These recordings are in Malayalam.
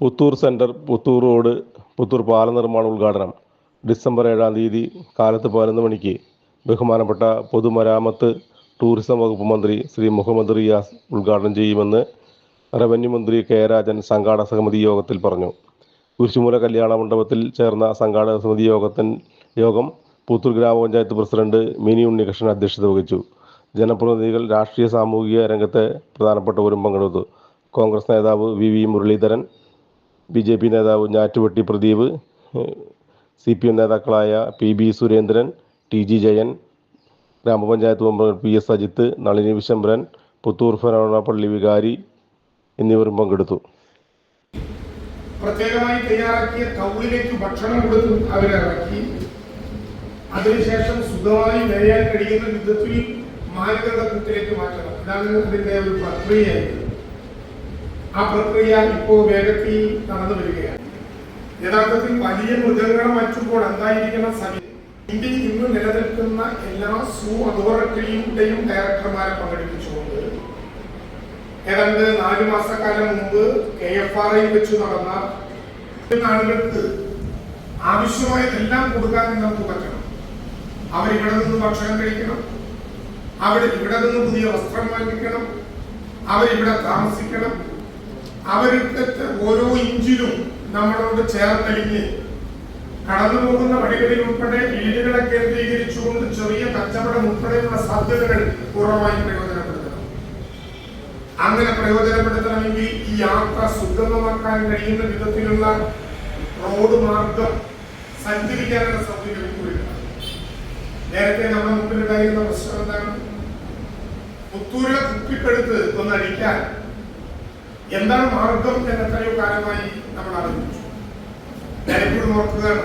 പുത്തൂർ സെന്റർ പുത്തൂർ റോഡ് പുത്തൂർ പാല നിർമ്മാണ ഉദ്ഘാടനം. ഡിസംബർ ഏഴാം തീയതി കാലത്ത് പതിനൊന്ന് മണിക്ക് ബഹുമാനപ്പെട്ട പൊതുമരാമത്ത് ടൂറിസം വകുപ്പ് മന്ത്രി ശ്രീ മുഹമ്മദ് റിയാസ് ഉദ്ഘാടനം ചെയ്യുമെന്ന് റവന്യൂ മന്ത്രി കെ രാജൻ സംഘാടക സമിതി യോഗത്തിൽ പറഞ്ഞു. കുരിശുമൂല കല്യാണ മണ്ഡപത്തിൽ ചേർന്ന സംഘാടക സമിതി യോഗത്തിൽ യോഗം പുത്തൂർ ഗ്രാമപഞ്ചായത്ത് പ്രസിഡന്റ് മിനി ഉണ്ണികൃഷ്ണൻ അധ്യക്ഷത വഹിച്ചു. ജനപ്രതിനിധികൾ രാഷ്ട്രീയ സാമൂഹിക രംഗത്തെ പ്രധാനപ്പെട്ടവരും പങ്കെടുത്തു. കോൺഗ്രസ് നേതാവ് V V Muraleedharan B J P നേതാവ് Njattuvetti Pradeep C P M നേതാക്കളായ P B Surendran T G Jayan ഗ്രാമപഞ്ചായത്ത് member P S Ajith Nalini Vishambaran Puthur forane പള്ളി വികാരി എന്നിവരും പങ്കെടുത്തു. പ്രത്യേകമായി തയ്യാറാക്കിയ കൗളിലേക്ക് ഭക്ഷണം കൊടുത്ത് അവരെ ഇറക്കി. അതിനുശേഷം സുഖമായി മേയാൻ കഴിയുന്ന വിധത്തിൽ മാനദണ്ഡത്തിലേക്ക് മാറ്റണം. ഇതാണ് ഇതിന്റെ ഒരു പ്രക്രിയ ആ പ്രക്രിയ ഇപ്പോൾ വേഗത്തിൽ നടന്നു വരികയാണ്. യഥാർത്ഥത്തിൽ വലിയ മൃഗങ്ങളെ മാറ്റുമ്പോൾ എന്തായിരിക്കണം സമയം ഇന്ത്യയിൽ ഇന്ന് നിലനിൽക്കുന്ന എല്ലാ സൂ അതോറിറ്റിയുടെയും ഡയറക്ടർമാരെ പങ്കെടുപ്പിച്ചുകൊണ്ട് ഏതാണ്ട് നാല് മാസക്കാലം മുമ്പ് കെ എഫ് ആർ ഐ വെച്ച് നടന്ന ആളുകൾക്ക് ആവശ്യമായതെല്ലാം കൊടുക്കാൻ നമുക്ക് പറ്റണം. അവരിവിടെ നിന്ന് ഭക്ഷണം കഴിക്കണം. അവർ ഇവിടെ നിന്ന് പുതിയ വസ്ത്രം വാങ്ങിക്കണം. അവരിവിടെ താമസിക്കണം. അവർക്ക് ഓരോ ഇഞ്ചിലും നമ്മളോട് ചേർത്തലിഞ്ഞ് കടന്നു പോകുന്ന വഴികളിൽ ഉൾപ്പെടെ വീടുകളെ കേന്ദ്രീകരിച്ചുകൊണ്ട് ചെറിയ കച്ചവടം ഉൾപ്പെടെയുള്ള സാധ്യതകൾ പൂർണമായി പ്രയോജനപ്പെടുത്തണം. അങ്ങനെ പ്രയോജനപ്പെടുത്തണമെങ്കിൽ ഈ യാത്ര സുഗമമാക്കാൻ കഴിയുന്ന വിധത്തിലുള്ള റോഡ് മാർഗം സഞ്ചരിക്കാനുള്ള സൗകര്യം കൂടില്ല നേരത്തെ നമ്മുടെ മുമ്പിലുണ്ടായിരുന്ന പ്രശ്നം എന്താണ്? പുത്തൂരിലെ കുപ്പിക്കെടുത്ത് ഒന്ന് അടിക്കാൻ എന്താണ് മാർഗം എന്ന് എത്രയോ കാലമായി നമ്മൾ ആലോചിച്ചു ഞാനിപ്പോഴും ഓർക്കുകയാണ്.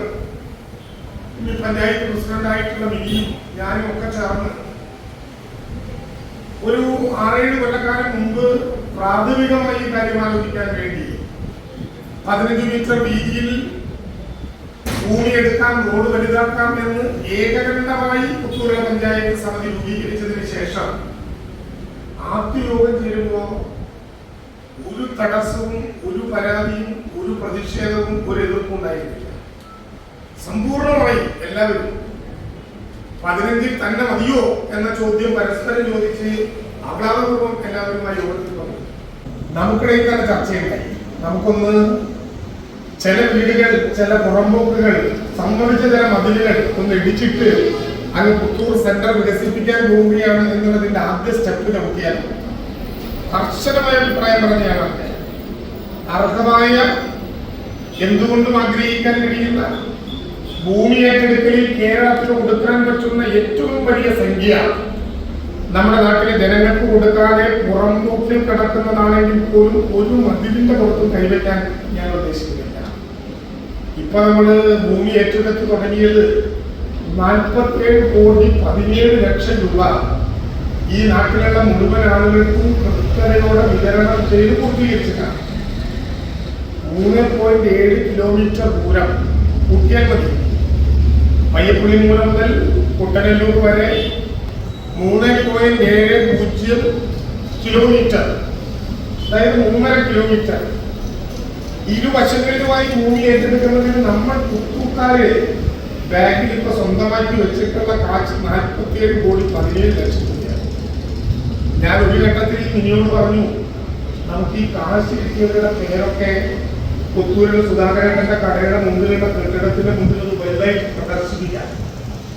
ഈ പഞ്ചായത്ത് പ്രസിഡന്റായിട്ടുള്ള മിനിയും ഞാനും ഒക്കെ ചേർന്ന് ഒരു ആറേഴ് കൊല്ലക്കാലം മുമ്പ് പ്രാഥമികമായി കാര്യം ആലോചിക്കാൻ വേണ്ടി പതിനഞ്ച് മീറ്റർ വീതിയിൽ ഭൂമി എടുക്കാം റോഡ് വലുതാക്കാം എന്ന് ഏകകണ്ഠമായി പുത്തൂരിലെ പഞ്ചായത്ത് സമിതി രൂപീകരിച്ചതിന് ശേഷം ആദ്യ യോഗം ചേരുമ്പോ ഒരു തടസ്സവും ഒരു പരാതിയും ഒരു പ്രതിഷേധവും ഒരു എതിർപ്പും ഉണ്ടായിരുന്നില്ല സമ്പൂർണമായി എല്ലാവരും പതിനഞ്ചിൽ തന്നെ മതിയോ എന്ന ചോദ്യം പരസ്പരം ചോദിച്ച് ആഹ്ലാദപൂർവം എല്ലാവരുമായി യോഗത്തിൽ പറഞ്ഞു നമുക്കിടയിൽ തന്നെ ചർച്ചയുണ്ടായി. നമുക്കൊന്ന് ചില വീടുകൾ ചില പുറമ്പോക്കുകൾ സംഭവിച്ച ചില മതിലുകൾ ഒന്ന് ഇടിച്ചിട്ട് അങ്ങ് പുത്തൂർ സെന്റർ വികസിപ്പിക്കാൻ പോവുകയാണ് എന്നുള്ളതിന്റെ ആദ്യ സ്റ്റെപ്പ് നമുക്കിയാൽ കർശനമായ അഭിപ്രായം പറഞ്ഞാണ് അർഹമായ എന്തുകൊണ്ടും ആഗ്രഹിക്കാൻ കഴിയുന്ന ഭൂമി ഏറ്റെടുക്കലിൽ കേരളത്തിന് കൊടുക്കാൻ പറ്റുന്ന ഏറ്റവും വലിയ സംഖ്യ നമ്മുടെ നാട്ടിലെ ജനങ്ങൾക്ക് കൊടുക്കാതെ പുറംപോക്കിൽ കിടക്കുന്നതാണെങ്കിൽ പോലും ഒരു മതിലിന്റെ പുറത്തും കൈവയ്ക്കാൻ ഞാൻ ഉദ്ദേശിക്കുന്നില്ല. ഇപ്പൊ നമ്മൾ ഭൂമി ഏറ്റെടുത്ത് തുടങ്ങിയത് നാൽപ്പത്തേഴ് കോടി പതിനേഴ് ലക്ഷം രൂപ ഈ നാട്ടിലുള്ള മുഴുവൻ ആളുകൾക്കും കൃത്യതയോടെ വിതരണം ചെയ്ത് പൂർത്തീകരിച്ചിട്ടാണ്. മൂന്ന് പോയിന്റ് ഏഴ് കിലോമീറ്റർ ദൂരം കൂട്ടിയാൽ മതി. പയ്യപ്പുള്ളി മൂലം മുതൽ കുട്ടനല്ലൂർ വരെ മൂന്ന് പോയിന്റ് ഏഴ് പൂജ്യം കിലോമീറ്റർ അതായത് മൂന്നര കിലോമീറ്റർ ഇരുവശങ്ങളിലുമായി ഭൂമി ഏറ്റെടുക്കുന്നതിന് നമ്മൾ കുത്തൂക്കാരെ ബാങ്കിൽ ഇപ്പൊ സ്വന്തമാക്കി വെച്ചിട്ടുള്ള കാശ് നാൽപ്പത്തിയേഴ് കോടി പതിനേഴ് ലക്ഷം. ഞാൻ ഒരു ഘട്ടത്തിൽ മിനിയോട് പറഞ്ഞു നമുക്ക് ഈ കാശ് കിട്ടിയവരുടെ പേരൊക്കെ പുത്തൂരിലെ സുധാകരേട്ടന്റെ കടയുടെ മുമ്പിലുള്ള കെട്ടിടത്തിന്റെ മുമ്പിൽ ഒന്ന് വലുതായി പ്രദർശിപ്പിക്കാം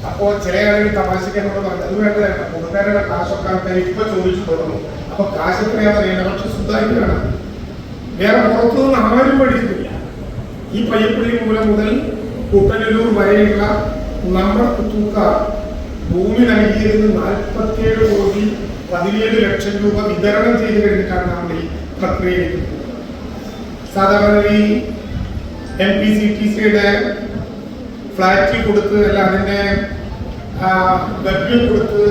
അപ്പോ ചില ആളുകൾ തമാശിക്കാനോട് പറഞ്ഞു അത് വേണ്ടതല്ല പുറക്കാരുടെ കാശൊക്കെ ആൾക്കാർ ഇപ്പൊ ചോദിച്ചു തുടങ്ങും. അപ്പൊ കാശ് എത്രയാണെന്ന് അറിയില്ല പക്ഷെ സുധാകരൻ വേണം. വേറെ പുറത്തുനിന്ന് ആരും പഠിക്കുന്നില്ല. ഈ പയ്യപ്പള്ളി മൂലം മുതൽ കുട്ടനല്ലൂർ വരെയുള്ള നമ്മുടെ പുത്തൂക്കാർ ഭൂമി നൽകിയിരുന്ന നാൽപ്പത്തിയേഴ് കോടി പതിനേഴ് ലക്ഷം രൂപ വിതരണം ചെയ്ത് കഴിഞ്ഞിട്ടാണ് നമ്മൾ ഈ പ്രക്രിയയിലേക്ക് സാധാരണ ഈ എം പി സി ടി സിയുടെ ഫ്ലാറ്റിൽ കൊടുത്ത് അല്ല അതിന്റെ ഗബ്യം കൊടുത്ത്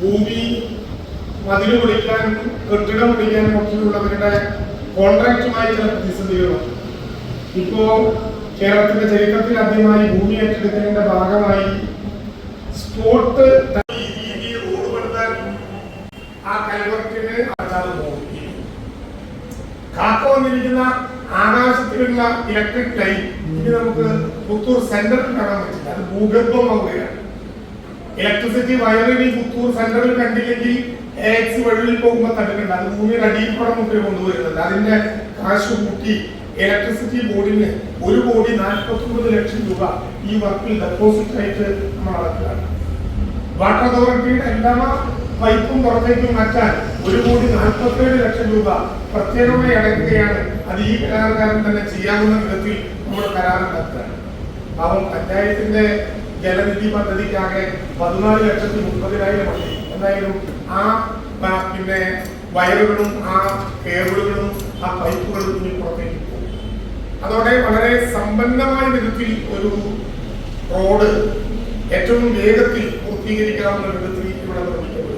ഭൂമി മതിൽ പൊളിക്കാനും കെട്ടിടം പൊളിക്കാനും ഒക്കെയുള്ളവരുടെ കോൺട്രാക്റ്റുമായി ചില പ്രതിസന്ധികളുണ്ട് ഇപ്പോ കേരളത്തിന്റെ ചരിത്രത്തിൽ ആദ്യമായി ഭൂമി ഏറ്റെടുക്കലിന്റെ ഭാഗമായി സ്പോട്ട് റോഡ് പണിതാൻ ആ കൽവർക്കിന് കാക്ക വന്നിരിക്കുന്ന ആകാശത്തിലുള്ള ഇലക്ട്രിക് ലൈൻ ഇനി നമുക്ക് പുത്തൂർ സെന്ററിൽ കാണാൻ പറ്റില്ല. അത് ഭൂഗർഭമാവുകയാണ് ഇലക്ട്രിസിറ്റി വയറിന് പുത്തൂർ സെന്ററിൽ കണ്ടില്ലെങ്കിൽ എക്സ് വഴിയിൽ പോകുമ്പോൾ കണ്ടിട്ടുണ്ട് അത് ഭൂമിയുടെ അടിയിൽ കൂടെ മുമ്പിൽ കൊണ്ടുവരുന്നുണ്ട്. അതിന്റെ കാശ് കൂട്ടി ഇലക്ട്രിസിറ്റി ബോർഡിന് ഒരു കോടി നാൽപ്പത്തി ഒമ്പത് ലക്ഷം രൂപ ഈ വർക്കിൽ ഡെപ്പോസിറ്റ് ആയിട്ട് നമ്മൾ അടക്കുകയാണ്. വാട്ടർ അതോറിറ്റിയുടെ എല്ലാ പൈപ്പും പുറത്തേക്ക് മാറ്റാൻ ഒരു കോടി നാൽപ്പത്തേഴ് ലക്ഷം രൂപ പ്രത്യേകമായി അടയ്ക്കുകയാണ് അത് ഈ കരാറുകാരൻ തന്നെ ചെയ്യാവുന്ന വിധത്തിൽ നമ്മൾ കരാറുണ്ടാക്കുകയാണ് പാവം പഞ്ചായത്തിന്റെ ജലനിധി പദ്ധതിക്കാകെ പതിനാല് ലക്ഷത്തി മുപ്പതിനായിരം മതി എന്തായാലും ആ പിന്നെ വയറുകളും ആ കേബിളുകളും ആ പൈപ്പുകളും ഇനി പുറത്തേക്ക് അതോടെ വളരെ സമ്പന്നമായ വിധത്തിൽ ഒരു റോഡ് ഏറ്റവും വേഗത്തിൽ പൂർത്തീകരിക്കാവുന്ന വിധത്തിൽ ഇവിടെ നിർമ്മിക്കും